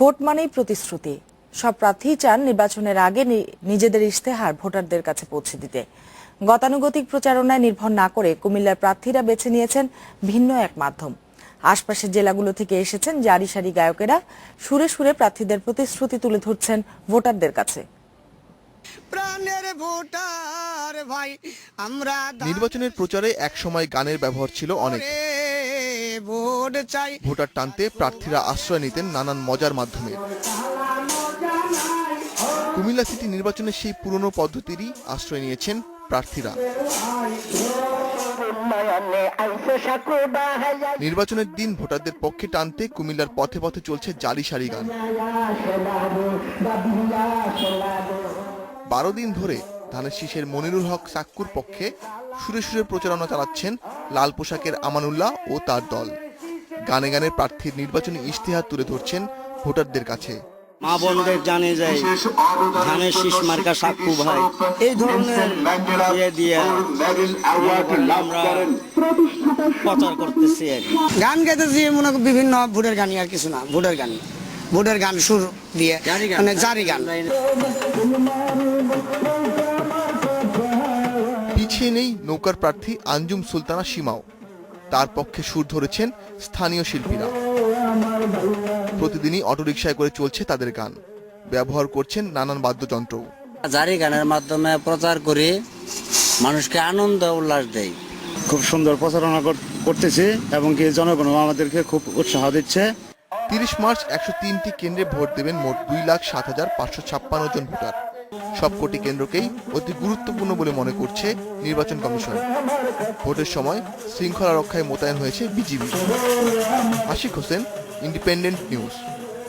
Vote মানেই প্রতিশ্রুতি। সব প্রার্থী চান নির্বাচনের আগে নি- নিজেদের ইশতেহার ভোটারদের কাছে পৌঁছে দিতে। গতানুগতিক প্রচারণায় নির্ভর না করে কুমিল্লার প্রার্থীরা বেছে নিয়েছেন ভিন্ন এক মাধ্যম। আশপাশের জেলাগুলো থেকে এসেছেন জারি সারি গায়কেরা। সুরে সুরে প্রার্থীদের প্রতিশ্রুতি তুলে ধরছেন ভোটারদের কাছে। প্রাণের ভোটার ভাই আমরা নির্বাচনের প্রচারে একসময় গানের ব্যবহার ছিল অনেক। রে ভোট চাই। ভোটার টানতে প্রার্থীরা আশ্রয় নিতেন নানান মজার মাধ্যমে। কুমিল্লা সিটি নির্বাচনের সেই পুরনো পদ্ধতিরই আশ্রয় নিয়েছেন প্রার্থীরা। নির্বাচনের দিন ভোটারদের পক্ষে টানতে কুমিল্লার পথে পথে চলছে জারি সারি গান। বারো দিন ধরে ধানের শীষের মনিরুল হক সাক্কুর পক্ষে সুরে সুরে প্রচারণা চালাচ্ছেন লাল পোশাকের আমানুল্লাহ ও তার দল। গানে গানে প্রার্থীর নির্বাচনী ইশতেহার তুলে ধরছেন ভোটারদের কাছে। মা বোনদের জানে যায় ধানের শীষ মার্কা সাক্ষু ভাই। এই ধরনের ইয়ে দিয়ে আমরা প্রচার করতেছি আর গান গাইতেছি মনে করো বিভিন্ন ভোটের গানই আর কিছু না ভোটের গান ভোটের গান সুর দিয়ে জারি গান। মানে জারি গান। পিছিয়ে নেই নৌকার প্রার্থী আঞ্জুম সুলতানা সীমাও। তার পক্ষে সুর ধরেছেন স্থানীয় শিল্পীরা। প্রতিদিনই অটোরিকশায় করে চলছে তাদের গান। ব্যবহার করছেন নানান বাদ্যযন্ত্রও। জারি গানের মাধ্যমে প্রচার করে মানুষকে আনন্দ উল্লাস দেয় খুব সুন্দর প্রচারণা কর- করতেছি এবং কি জনগণ আমাদেরকে খুব উৎসাহ দিচ্ছে। তিরিশ মার্চ একশো তিনটি কেন্দ্রে ভোট দেবেন মোট দুই লাখ সাত হাজার পাঁচশো ছাপ্পান্ন জন ভোটার। সবকটি কেন্দ্রকেই অতি গুরুত্বপূর্ণ বলে মনে করছে নির্বাচন কমিশন। ভোটের সময় শৃঙ্খলা রক্ষায় মোতায়েন হয়েছে BGB. Ashik Hossain independent news